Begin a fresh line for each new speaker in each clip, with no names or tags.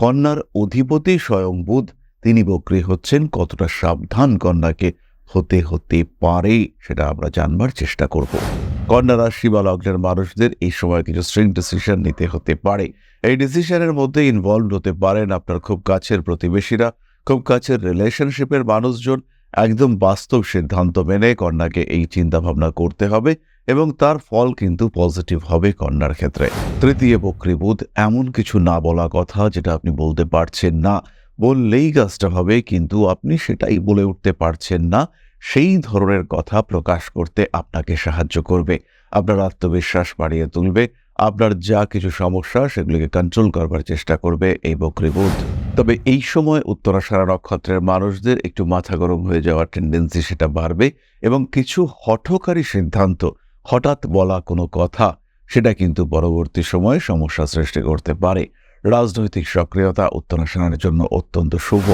কন্যার অধিপতি স্বয়ং বুধ, তিনি বক্রী হচ্ছেন, কতটা সাবধান কন্যাকে হতে হতে পারে সেটা আমরা জানবার চেষ্টা করব। কন্যা রাশি বা লগ্নের মানুষদের এই সময় কিছু স্ট্রিং ডিসিশন নিতে হতে পারে। এই ডিসিশনের মধ্যে ইনভলভ হতে পারেন আপনার খুব কাছের প্রতিবেশীরা, খুব কাছের রিলেশনশিপের মানুষজন। একদম বাস্তব সিদ্ধান্ত মেনে কন্যাকে এই চিন্তা ভাবনা করতে হবে। এবং তার ফল কিন্তু পজিটিভ হবে কন্যার ক্ষেত্রে। তৃতীয় বক্রীবুধ, এমন কিছু না বলা কথা যেটা আপনি বলতে পারছেন না। বললেই কাজটা হবে, কিন্তু আপনি সেটাই বলে উঠতে পারছেন না। সেই ধরনের কথা প্রকাশ করতে আপনাকে সাহায্য করবে। আপনার আত্মবিশ্বাস বাড়িয়ে তুলবে। আপনার যা কিছু সমস্যা, সেগুলিকে কন্ট্রোল করবার চেষ্টা করবে এই বক্রীবুধ। তবে এই সময় উত্তরাষাঢ়া নক্ষত্রের মানুষদের একটু মাথা গরম হয়ে যাওয়ার টেন্ডেন্সি সেটা বাড়বে এবং কিছু হঠকারী সিদ্ধান্ত হঠাৎ বলা কোনো কথা, সেটা কিন্তু পরবর্তী সময়ে সমস্যা সৃষ্টি করতে পারে। রাজনৈতিক সক্রিয়তা উত্তরাসনের জন্য অত্যন্ত শুভ।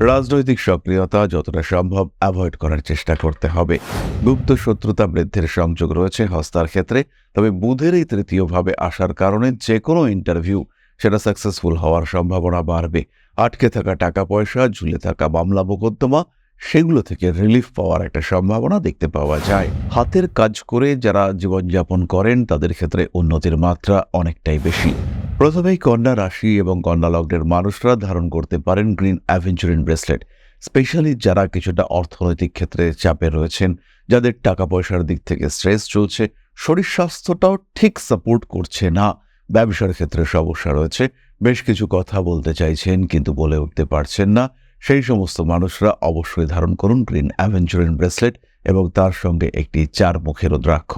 রাজনৈতিক সক্রিয়তা যতটা সম্ভব অ্যাভয়েড করার চেষ্টা করতে হবে। গুপ্ত শত্রুতা বৃদ্ধির সংযোগ রয়েছে হস্তার ক্ষেত্রে, তবে বুধের এই তৃতীয়ভাবে আসার কারণে যে কোনো ইন্টারভিউ সেটা সাকসেসফুল হওয়ার সম্ভাবনা বাড়বে। আটকে থাকা টাকা পয়সা, ঝুলে থাকা মামলা, মোকদ্দমা সেগুলো থেকে রিলিফ পাওয়ার একটা সম্ভাবনা দেখতে পাওয়া যায়। হাতের কাজ করে যারা জীবনযাপন করেন, তাদের ক্ষেত্রে উন্নতির মাত্রা অনেকটাই বেশি। প্রথমেই কন্যা রাশি এবং কন্যা লগ্নের মানুষরা ধারণ করতে পারেন গ্রিন অ্যাভেঞ্চুরিন ব্রেসলেট। স্পেশালি যারা কিছুটা অর্থনৈতিক ক্ষেত্রে চাপে রয়েছেন, যাদের টাকা পয়সার দিক থেকে স্ট্রেস চলছে, শরীর স্বাস্থ্যটাও ঠিক সাপোর্ট করছে না। ব্যবসার ক্ষেত্রে সমস্যা রয়েছে। বেশ কিছু কথা বলতে চাইছেন, কিন্তু বলে উঠতে পারছেন না। সেই সমস্ত মানুষরা অবশ্যই ধারণ করুন গ্রিন অ্যাভেঞ্চুরিন ব্রেসলেট এবং তার সঙ্গে একটি চার মুখের rudraksha.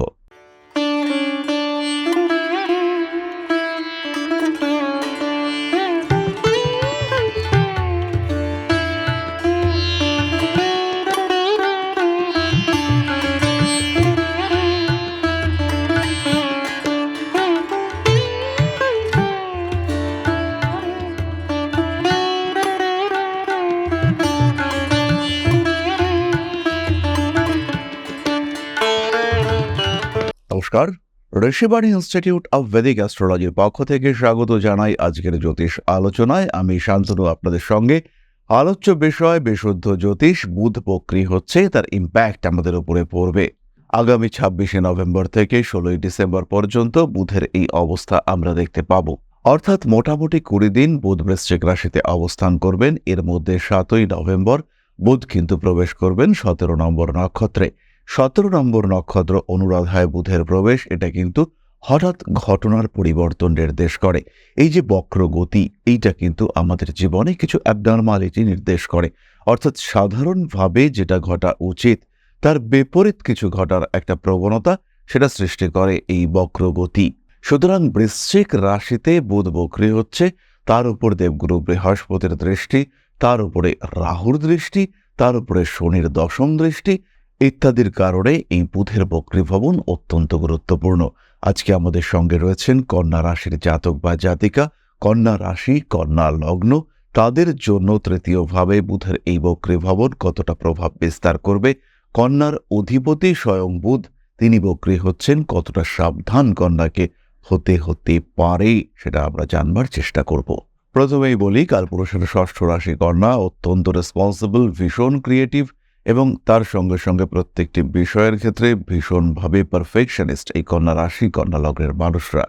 Rishibani institute of Vedic অ্যাস্ট্রোলজির পক্ষ থেকে স্বাগত জানাই আজকের জ্যোতিষ আলোচনায়। আমি শান্তনু, আপনাদের সঙ্গে। আলোচ্য বিষয়, বিশুদ্ধ জ্যোতিষ, বুধ বক্রি হচ্ছে, তার ইম্প্যাক্ট আমাদের উপরে পড়বে। আগামী ছাব্বিশে নভেম্বর থেকে ষোলোই ডিসেম্বর পর্যন্ত বুধের এই অবস্থা আমরা দেখতে পাব। অর্থাৎ মোটামুটি কুড়ি দিন বুধ বৃশ্চিক রাশিতে অবস্থান করবেন। এর মধ্যে সাতই নভেম্বর বুধ কিন্তু প্রবেশ করবেন সতেরো নম্বর নক্ষত্রে। সতেরো নম্বর নক্ষত্র অনুরাধায় বুধের প্রবেশ, এটা কিন্তু হঠাৎ ঘটনার পরিবর্তন নির্দেশ করে। এই যে বক্র গতি, এইটা কিন্তু আমাদের জীবনে কিছু অ্যাবনর্মালিটি নির্দেশ করে। অর্থাৎ সাধারণভাবে যেটা ঘটা উচিত, তার বিপরীত কিছু ঘটার একটা প্রবণতা সেটা সৃষ্টি করে এই বক্র গতি। সুতরাং বৃশ্চিক রাশিতে বুধ বক্রী হচ্ছে, তার উপর দেবগুরু বৃহস্পতির দৃষ্টি, তার উপরে রাহুর দৃষ্টি, তার উপরে শনির দশম দৃষ্টি ইত্যাদির কারণে এই বুধের বক্রী ভবন অত্যন্ত গুরুত্বপূর্ণ। আজকে আমাদের সঙ্গে রয়েছেন কন্যা রাশির জাতক বা জাতিকা, কন্যা রাশি, কন্যা লগ্ন, তাদের জন্য তৃতীয়ভাবে বুধের এই বক্রী ভবন কতটা প্রভাব বিস্তার করবে? কন্যার অধিপতি স্বয়ং বুধ, তিনি বক্রী হচ্ছেন, কতটা সাবধান কন্যাকে হতে হতে পারে সেটা আমরা জানবার চেষ্টা করব। প্রথমেই বলি, কালপুরুষের ষষ্ঠ রাশি কন্যা, অত্যন্ত রেসপন্সিবল ভীষণ ক্রিয়েটিভ এবং তার সঙ্গে সঙ্গে প্রত্যেকটি বিষয়ের ক্ষেত্রে ভীষণভাবে পারফেকশনিস্ট এই কন্যা রাশি, কন্যা লগ্নের মানুষরা।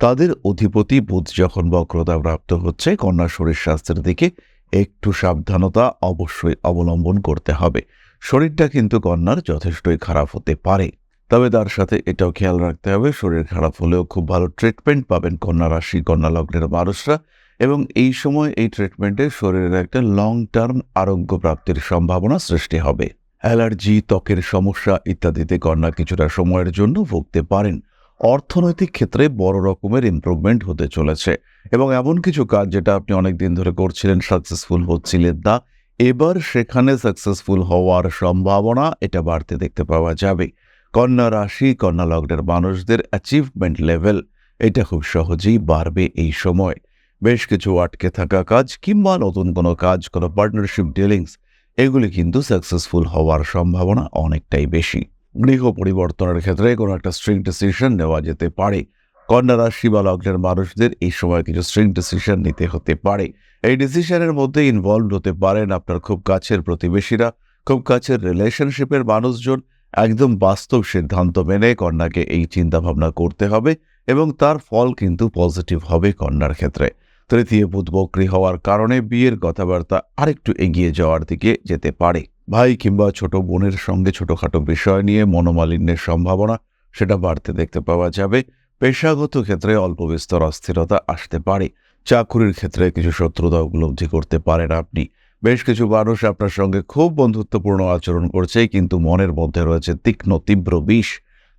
তাদের অধিপতি বুধ যখন বক্রতা প্রাপ্ত হচ্ছে, কন্যা শরীর স্বাস্থ্যের দিকে একটু সাবধানতা অবশ্যই অবলম্বন করতে হবে। শরীরটা কিন্তু কন্যার যথেষ্টই খারাপ হতে পারে। তবে তার সাথে এটাও খেয়াল রাখতে হবে, শরীর খারাপ হলেও খুব ভালো ট্রিটমেন্ট পাবেন কন্যা রাশি, কন্যা লগ্নের মানুষরা। এবং এই সময় এই ট্রিটমেন্টে শরীরের একটা লং টার্ম আরোগ্য প্রাপ্তির সম্ভাবনা সৃষ্টি হবে। অ্যালার্জি, ত্বকের সমস্যা ইত্যাদিতে কন্যা কিছুটা সময়ের জন্য ভুগতে পারেন। অর্থনৈতিক ক্ষেত্রে বড় রকমের ইমপ্রুভমেন্ট হতে চলেছে এবং এমন কিছু কাজ যেটা আপনি অনেক দিন ধরে করছিলেন সাকসেসফুল হচ্ছিলেন না, এবার সেখানে সাকসেসফুল হওয়ার সম্ভাবনা এটা বাড়তে দেখতে পাওয়া যাবে। কন্যা রাশি, কন্যা লগ্নের মানুষদের অ্যাচিভমেন্ট লেভেল এটা খুব সহজেই বাড়বে এই সময়। বেশ কিছু আটকে থাকা কাজ কিংবা নতুন কোনো কাজ, কোনো পার্টনারশিপ ডিলিংস এগুলি কিন্তু সাকসেসফুল হওয়ার সম্ভাবনা অনেকটাই বেশি। গৃহ পরিবর্তনের ক্ষেত্রে কোনো একটা স্ট্রিং ডিসিশন নেওয়া যেতে পারে। কন্যা রাশি বা লগ্নের মানুষদের এই সময় কিছু স্ট্রিং ডিসিশন নিতে হতে পারে। এই ডিসিশনের মধ্যে ইনভলভ হতে পারেন আপনার খুব কাছের প্রতিবেশীরা, খুব কাছের রিলেশনশিপের মানুষজন। একদম বাস্তব সিদ্ধান্ত মেনে কন্যাকে এই চিন্তা ভাবনা করতে হবে এবং তার ফল কিন্তু পজিটিভ হবে কন্যার ক্ষেত্রে। তৃতীয় বুধ বক্রী হওয়ার কারণে বিয়ের কথাবার্তা আরেকটু এগিয়ে যাওয়ার দিকে যেতে পারে। ভাই কিংবা ছোট বোনের সঙ্গে ছোটখাটো বিষয় নিয়ে মনোমালিন্যের সম্ভাবনা, সেটা বাড়তে দেখতে পাওয়া যাবে। পেশাগত ক্ষেত্রে অল্প বিস্তর অস্থিরতা আসতে পারে। চাকুরির ক্ষেত্রে কিছু শত্রুতা উপলব্ধি করতে পারেন আপনি। বেশ কিছু মানুষ আপনার সঙ্গে খুব বন্ধুত্বপূর্ণ আচরণ করছে, কিন্তু মনের মধ্যে রয়েছে তীক্ষ্ণ, তীব্র বিষ।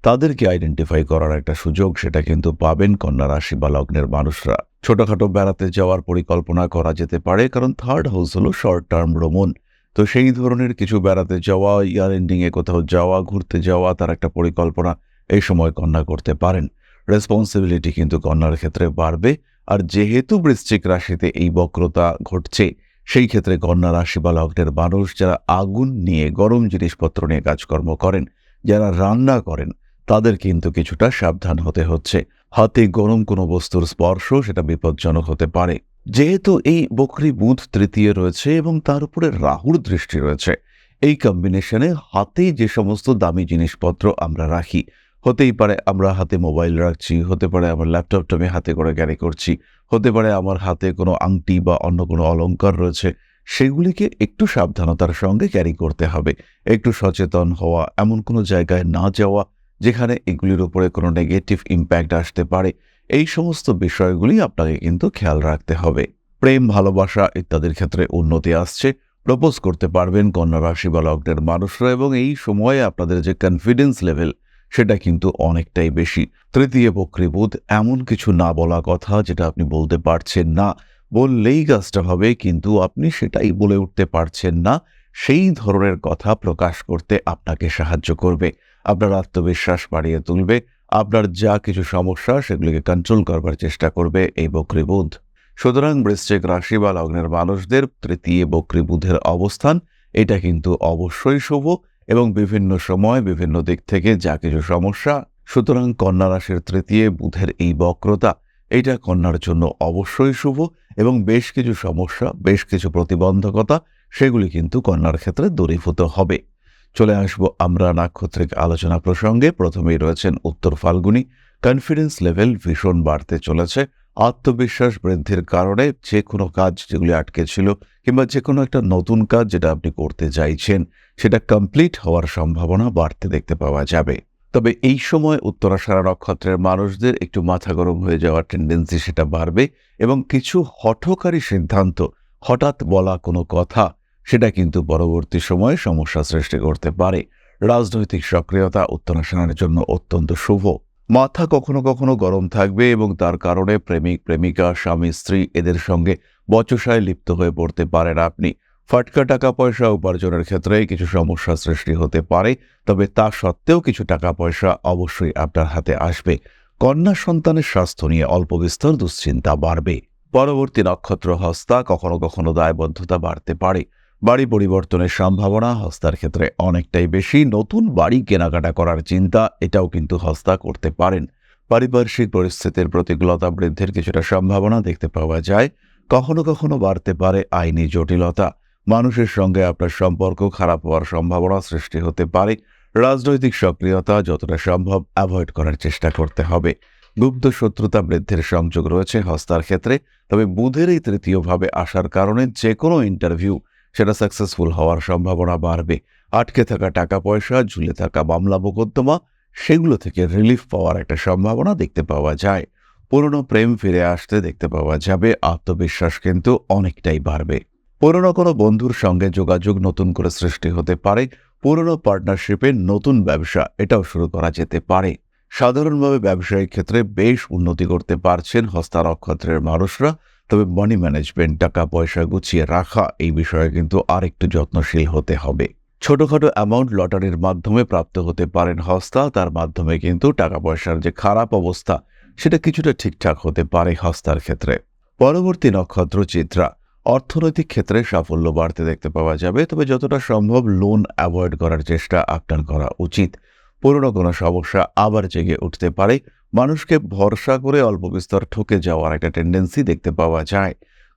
তাদেরকে আইডেন্টিফাই করার একটা সুযোগ সেটা কিন্তু পাবেন কন্যা রাশি বা লগ্নের মানুষরা। ছোটখাটো বেড়াতে যাওয়ার পরিকল্পনা করা যেতে পারে, কারণ থার্ড হাউস হলো শর্ট টার্ম ভ্রমণ। তো সেই ধরনের কিছু বেড়াতে যাওয়া ইয়ার এন্ডিংয়ে কোথাও যাওয়া, ঘুরতে যাওয়া, তার একটা পরিকল্পনা এই সময় কন্যা করতে পারেন। রেসপন্সিবিলিটি কিন্তু কন্যার ক্ষেত্রে বাড়বে, আর যেহেতু বৃশ্চিক রাশিতে এই বক্রতা ঘটছে, সেই ক্ষেত্রে কন্যা রাশি বা লগ্নের মানুষ যারা আগুন নিয়ে গরম জিনিসপত্র নিয়ে কাজকর্ম করেন, যারা রান্না করেন তাদের কিন্তু কিছুটা সাবধান হতে হচ্ছে। হাতে গরম কোনো বস্তুর স্পর্শ সেটা বিপজ্জনক হতে পারে। যেহেতু এই বকরি বুধ তৃতীয় রয়েছে এবং তার উপরে রাহুর দৃষ্টি রয়েছে। এই কম্বিনেশনে হাতে যে সমস্ত দামি জিনিসপত্র আমরা রাখি, হতেই পারে আমরা হাতে মোবাইল রাখছি, হতে পারে আমার ল্যাপটপটা আমি হাতে করে ক্যারি করছি, হতে পারে আমার হাতে কোনো আংটি বা অন্য কোনো অলংকার রয়েছে, সেগুলিকে একটু সাবধানতার সঙ্গে ক্যারি করতে হবে। একটু সচেতন হওয়া, এমন কোনো জায়গায় না যাওয়া যেখানে এগুলির উপরে কোনো নেগেটিভ ইম্প্যাক্ট আসতে পারে। এই সমস্ত বিষয়গুলি আপনাকে কিন্তু খেয়াল রাখতে হবে। প্রেম, ভালোবাসা ইত্যাদির ক্ষেত্রে উন্নতি আসছে। প্রপোজ করতে পারবেন কন্যা রাশি বা লগ্নের মানুষরা এবং এই সময়ে আপনাদের যে কনফিডেন্স লেভেল সেটা কিন্তু অনেকটাই বেশি। তৃতীয় বক্রীবোধ এমন কিছু না বলা কথা যেটা আপনি বলতে পারছেন না। বললেই কাজটা হবে, কিন্তু আপনি সেটাই বলে উঠতে পারছেন না। সেই ধরনের কথা প্রকাশ করতে আপনাকে সাহায্য করবে। আপনার আত্মবিশ্বাস বাড়িয়ে তুলবে, আপনার যা কিছু সমস্যা সেগুলিকে কন্ট্রোল করবার চেষ্টা করবে এই বক্রীবোধ। সুতরাং বৃশ্চিক রাশি বা লগ্নের মানুষদের তৃতীয় বক্রীবুধের অবস্থান, এটা কিন্তু অবশ্যই শুভ এবং বিভিন্ন সময় বিভিন্ন দিক থেকে যা কিছু সমস্যা, সুতরাং কন্যা রাশির তৃতীয় বুধের এই বক্রতা, এটা কন্যার জন্য অবশ্যই শুভ এবং বেশ কিছু সমস্যা, বেশ কিছু প্রতিবন্ধকতা, সেগুলি কিন্তু কন্যার ক্ষেত্রে দূরীভূত হবে। চলে আসব আমরা নাক্ষত্রিক আলোচনা প্রসঙ্গে। প্রথমেই রয়েছেন উত্তর ফাল্গুনি। কনফিডেন্স লেভেল ভীষণ বাড়তে চলেছে। আত্মবিশ্বাস বৃদ্ধির কারণে যে কোনো কাজ যেগুলি আটকে ছিল কিংবা যে কোনো একটা নতুন কাজ যেটা আপনি করতে চাইছেন, সেটা কমপ্লিট হওয়ার সম্ভাবনা বাড়তে দেখতে পাওয়া যাবে। তবে এই সময় উত্তরাষাঢ়া নক্ষত্রের মানুষদের একটু মাথা গরম হয়ে যাওয়ার টেন্ডেন্সি সেটা বাড়বে এবং কিছু হঠকারী সিদ্ধান্ত, হঠাৎ বলা কোনো কথা সেটা কিন্তু পরবর্তী সময়ে সমস্যা সৃষ্টি করতে পারে। রাজনৈতিক সক্রিয়তা উত্তরাষাঢ়ের জন্য অত্যন্ত শুভ। মাথা কখনো কখনো গরম থাকবে এবং তার কারণে প্রেমিক, প্রেমিকা, স্বামী, স্ত্রী এদের সঙ্গে বচসায় লিপ্ত হয়ে পড়তে পারেন আপনি। ফাটকা টাকা পয়সা উপার্জনের ক্ষেত্রে কিছু সমস্যা সৃষ্টি হতে পারে, তবে তা সত্ত্বেও কিছু টাকা পয়সা অবশ্যই আপনার হাতে আসবে। কন্যা সন্তানের স্বাস্থ্য নিয়ে অল্প বিস্তর দুশ্চিন্তা বাড়বে। পরবর্তী নক্ষত্র হস্তা কখনো কখনো দায়বদ্ধতা বাড়তে পারে। বাড়ি পরিবর্তনের সম্ভাবনা হস্তার ক্ষেত্রে অনেকটাই বেশি। নতুন বাড়ি কেনাকাটা করার চিন্তা, এটাও কিন্তু হস্তা করতে পারেন। পারিপার্শ্বিক পরিস্থিতির প্রতিকূলতা বৃদ্ধির কিছুটা সম্ভাবনা দেখতে পাওয়া যায়। কখনো কখনো বাড়তে পারে আইনি জটিলতা। মানুষের সঙ্গে আপনার সম্পর্ক খারাপ হওয়ার সম্ভাবনা সৃষ্টি হতে পারে। রাজনৈতিক সক্রিয়তা যতটা সম্ভব অ্যাভয়েড করার চেষ্টা করতে হবে। গুপ্ত শত্রুতা বৃদ্ধির সংযোগ রয়েছে হস্তার ক্ষেত্রে। তবে বুধের এই তৃতীয়ভাবে আসার কারণে যে কোনো ইন্টারভিউ সেটা সাকসেসফুল হওয়ার সম্ভাবনা বাড়বে। আটকে থাকা টাকা পয়সা ঝুলে থাকা মামলা, মোকদ্দমা, সেগুলো থেকে রিলিফ পাওয়ার একটা সম্ভাবনা দেখতে পাওয়া যায়। পুরনো প্রেম ফিরে আসতে দেখতে পাওয়া যাবে, আত্মবিশ্বাস কিন্তু অনেকটাই বাড়বে। পুরনো কোনো বন্ধুর সঙ্গে যোগাযোগ নতুন করে সৃষ্টি হতে পারে, পুরনো পার্টনারশিপে নতুন ব্যবসা, এটাও শুরু করা যেতে পারে। সাধারণভাবে ব্যবসায়িক ক্ষেত্রে বেশ উন্নতি করতে পারছেন হস্তা নক্ষত্রের মানুষরা। তবে মানি ম্যানেজমেন্ট টাকা পয়সা গুছিয়ে রাখা, এই বিষয়ে কিন্তু আরেকটু যত্নশীল হতে হবে। ছোটখাটো অ্যামাউন্ট লটারির মাধ্যমে প্রাপ্ত হতে পারেন হস্তা, তার মাধ্যমে কিন্তু টাকা পয়সার যে খারাপ অবস্থা, সেটা কিছুটা ঠিকঠাক হতে পারে হস্তার ক্ষেত্রে। পরবর্তী নক্ষত্র চিত্রা, অর্থনৈতিক ক্ষেত্রে সাফল্য বাড়তে দেখতে পাওয়া যাবে, তবে যতটা সম্ভব লোন অ্যাভয়েড করার চেষ্টা আপনার করা উচিত। পুরনো কোনো সমস্যা আবার জেগে উঠতে পারে মানুষকে ভরসা করে অল্প বিস্তর ঠকে যাওয়ার একটা টেন্ডেন্সি দেখতে পাওয়া যায়।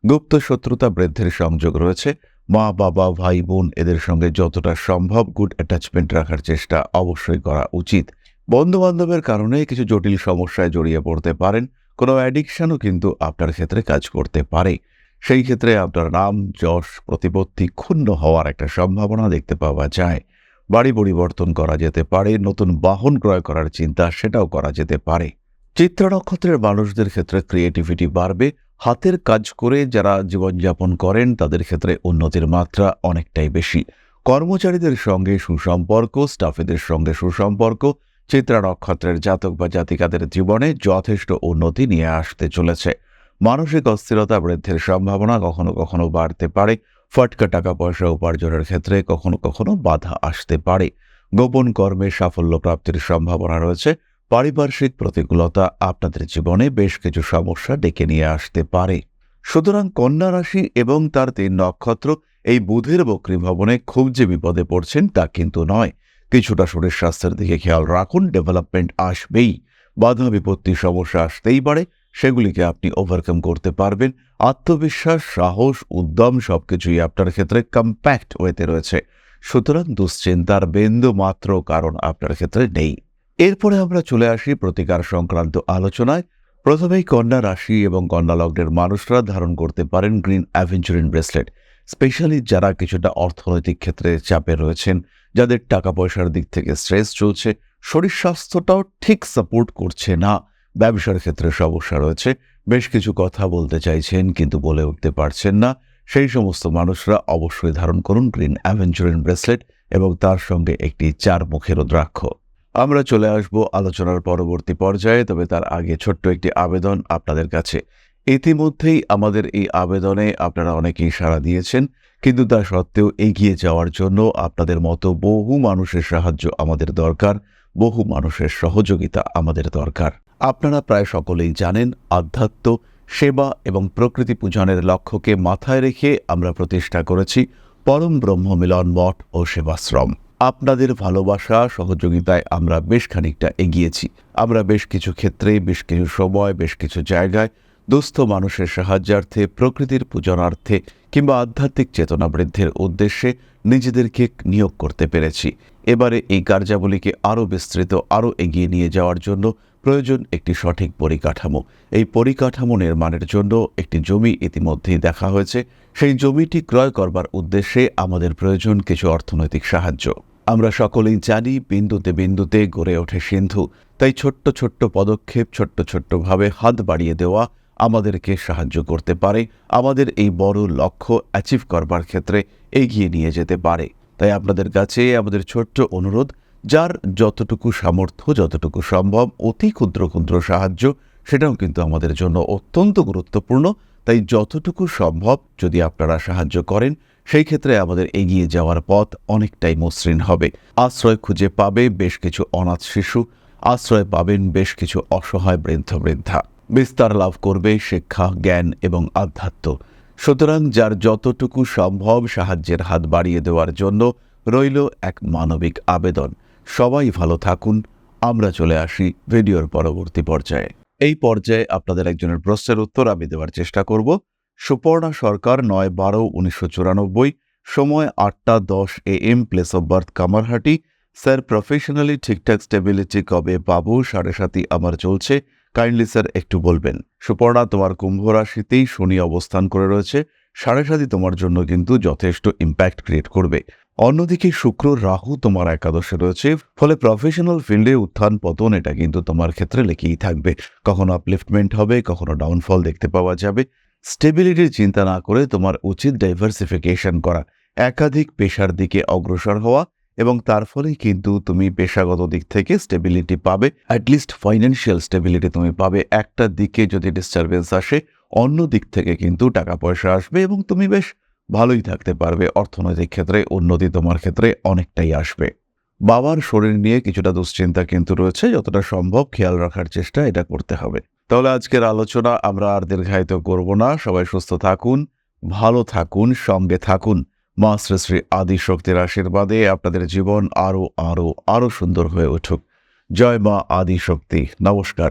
গুপ্ত শত্রুতা বৃদ্ধির সংযোগ রয়েছে। মা, বাবা, ভাই, বোন এদের সঙ্গে যতটা সম্ভব গুড অ্যাটাচমেন্ট রাখার চেষ্টা অবশ্যই করা উচিত। বন্ধু বান্ধবের কারণে কিছু জটিল সমস্যায় জড়িয়ে পড়তে পারেন। কোনো অ্যাডিকশনও কিন্তু আপনার ক্ষেত্রে কাজ করতে পারে। সেই ক্ষেত্রে আপনার নাম, যশ, প্রতিপত্তি ক্ষুণ্ণ হওয়ার একটা সম্ভাবনা দেখতে পাওয়া যায়। বাড়ি পরিবর্তন করা যেতে পারে, নতুন বাহন ক্রয় করার চিন্তা সেটাও করা যেতে পারে। চিত্র নক্ষত্রের মানুষদের ক্ষেত্রে ক্রিয়েটিভিটি বাড়বে, হাতের কাজ করে যারা জীবনযাপন করেন তাদের ক্ষেত্রে উন্নতির মাত্রা অনেকটাই বেশি। কর্মচারীদের সঙ্গে সুসম্পর্ক স্টাফেদের সঙ্গে সুসম্পর্ক চিত্রা নক্ষত্রের জাতক বা জাতিকাদের জীবনে যথেষ্ট উন্নতি নিয়ে আসতে চলেছে। মানসিক অস্থিরতা বৃদ্ধির সম্ভাবনা কখনো কখনো বাড়তে পারে ফটকা টাকা পয়সা উপার্জনের ক্ষেত্রে কখনো কখনো বাধা আসতে পারে। গোপন কর্মে সাফল্য প্রাপ্তির সম্ভাবনা রয়েছে। পারিপার্শ্বিক প্রতিকূলতা আপনাদের জীবনে বেশ কিছু সমস্যা ডেকে নিয়ে আসতে পারে। সুতরাং কন্যা রাশি এবং তার তিন নক্ষত্র এই বুধের বক্রী ভবনে খুব যে বিপদে পড়ছেন তা কিন্তু নয়। কিছুটা শরীর স্বাস্থ্যের দিকে খেয়াল রাখুন, ডেভেলপমেন্ট আসবেই। বাধা বিপত্তি সমস্যা আসতেই পারে। সেগুলিকে আপনি ওভারকাম করতে পারবেন। আত্মবিশ্বাস, সাহস, উদ্যম সবকিছুই আপনার ক্ষেত্রে কম্প্যাক্ট ওয়েতে রয়েছে। সুতরাং দুশ্চিন্তার বিন্দু মাত্র কারণ আপনার ক্ষেত্রে নেই। এরপরে আমরা চলে আসি প্রতিকার সংক্রান্ত আলোচনায়। প্রথমেই কন্যা রাশি এবং কন্যা লগ্নের মানুষরা ধারণ করতে পারেন গ্রিন অ্যাভেঞ্চুরিন ব্রেসলেট। স্পেশালি যারা কিছুটা অর্থনৈতিক ক্ষেত্রে চাপে রয়েছেন, যাদের টাকা পয়সার দিক থেকে স্ট্রেস চলছে, শরীর স্বাস্থ্যটাও ঠিক সাপোর্ট করছে না। ব্যবসার ক্ষেত্রে সমস্যা রয়েছে। বেশ কিছু কথা বলতে চাইছেন, কিন্তু বলে উঠতে পারছেন না। সেই সমস্ত মানুষরা অবশ্যই ধারণ করুন গ্রিন অ্যাভেঞ্চুরিন ব্রেসলেট এবং তার সঙ্গে একটি চার মুখের দ্রাক্ষ। আমরা চলে আসব আলোচনার পরবর্তী পর্যায়ে, তবে তার আগে ছোট্ট একটি আবেদন আপনাদের কাছে। ইতিমধ্যেই আমাদের এই আবেদনে আপনারা অনেকেই সাড়া দিয়েছেন, কিন্তু তা সত্ত্বেও এগিয়ে যাওয়ার জন্য আপনাদের মতো বহু মানুষের সাহায্য আমাদের দরকার, বহু মানুষের সহযোগিতা আমাদের দরকার। আপনারা প্রায় সকলেই জানেন, আধ্যাত্ম, সেবা এবং প্রকৃতি পূজনের লক্ষ্যকে মাথায় রেখে আমরা প্রতিষ্ঠা করেছি পরম ব্রহ্ম মিলন মঠ ও সেবাশ্রম। আপনাদের ভালোবাসা, সহযোগিতায় আমরা বেশ খানিকটা এগিয়েছি। আমরা বেশ কিছু ক্ষেত্রে, বেশ কিছু সময়, বেশ কিছু জায়গায় দুস্থ মানুষের সাহায্যার্থে, প্রকৃতির পূজনার্থে কিংবা আধ্যাত্মিক চেতনা বৃদ্ধির উদ্দেশ্যে নিজেদেরকে নিয়োগ করতে পেরেছি। এবারে এই কার্যাবলীকে আরও বিস্তৃত, আরও এগিয়ে নিয়ে যাওয়ার জন্য প্রয়োজন একটি সঠিক পরিকাঠামো। এই পরিকাঠামো নির্মাণের জন্য একটি জমি ইতিমধ্যেই দেখা হয়েছে। সেই জমিটি ক্রয় করবার উদ্দেশ্যে আমাদের প্রয়োজন কিছু অর্থনৈতিক সাহায্য। আমরা সকলেই জানি, বিন্দুতে বিন্দুতে গড়ে ওঠে সিন্ধু। তাই ছোট্ট ছোট্ট পদক্ষেপ, ছোট্ট ছোট্টভাবে হাত বাড়িয়ে দেওয়া আমাদেরকে সাহায্য করতে পারে, আমাদের এই বড় লক্ষ্য অ্যাচিভ করবার ক্ষেত্রে এগিয়ে নিয়ে যেতে পারে। তাই আপনাদের কাছে আমাদের ছোট্ট অনুরোধ, যার যতটুকু সামর্থ্য, যতটুকু সম্ভব, অতি ক্ষুদ্র ক্ষুদ্র সাহায্য, সেটাও কিন্তু আমাদের জন্য অত্যন্ত গুরুত্বপূর্ণ। তাই যতটুকু সম্ভব যদি আপনারা সাহায্য করেন, সেই ক্ষেত্রে আমাদের এগিয়ে যাওয়ার পথ অনেকটাই মসৃণ হবে। আশ্রয় খুঁজে পাবে বেশ কিছু অনাথ শিশু, আশ্রয় পাবেন বেশ কিছু অসহায় বৃদ্ধ বৃদ্ধা। বিস্তার লাভ করবে শিক্ষা, জ্ঞান এবং আধ্যাত্ম। সুতরাং যার যতটুকু সম্ভব সাহায্যের হাত বাড়িয়ে দেওয়ার জন্য রইল এক মানবিক আবেদন। সবাই ভালো থাকুন। আমরা চলে আসি ভিডিওর পরবর্তী পর্যায়ে। এই পর্যায়ে আপনাদের একজনের প্রশ্নের উত্তর আমি দেওয়ার চেষ্টা করব। সুপর্ণা সরকার, নয় বারো উনিশশো চুরানব্বই, সময় আটটা দশ A M place of birth Kamarhati. Sir professionally ঠিকঠাক স্টেবিলিটি কবে পাবো? সাড়ে সাতই আমার চলছে। কাইন্ডলি স্যার একটু বলবেন। সুপর্ণা, তোমার কুম্ভ রাশিতেই শনি অবস্থান করে রয়েছে। সাড়ে সাতই তোমার জন্য কিন্তু যথেষ্ট ইম্প্যাক্ট ক্রিয়েট করবে। অন্যদিকে শুক্র, রাহু তোমার একাদশে রয়েছে। ফলে প্রফেশনাল ফিল্ডে উত্থান পতন এটা কিন্তু তোমার ক্ষেত্রে লেগেই থাকবে। কখনো আপলিফটমেন্ট হবে, কখনো ডাউনফল দেখতে পাওয়া যাবে। স্টেবিলিটির চিন্তা না করে তোমার উচিত ডাইভার্সিফিকেশন করা। একাধিক পেশার দিকে অগ্রসর হওয়া। এবং তার ফলেই কিন্তু তুমি পেশাগত দিক থেকে স্টেবিলিটি পাবে অ্যাটলিস্ট ফাইন্যান্সিয়াল স্টেবিলিটি তুমি পাবে। একটা দিকে যদি ডিস্টারবেন্স আসে, অন্য দিক থেকে কিন্তু টাকা পয়সা আসবে এবং তুমি বেশ ভালোই থাকতে পারবে। অর্থনৈতিক ক্ষেত্রে উন্নতি তোমার ক্ষেত্রে অনেকটাই আসবে। বাবার শরীর নিয়ে কিছুটা দুশ্চিন্তা কিন্তু রয়েছে, যতটা সম্ভব খেয়াল রাখার চেষ্টা এটা করতে হবে। তাহলে আজকের আলোচনা আমরা আর দীর্ঘায়িত করব না। সবাই সুস্থ থাকুন, ভালো থাকুন, সঙ্গে থাকুন। মা শ্রী আদি শক্তির আশীর্বাদে আপনাদের জীবন আরও আরও আরও সুন্দর হয়ে উঠুক। জয় মা আদি শক্তি নমস্কার।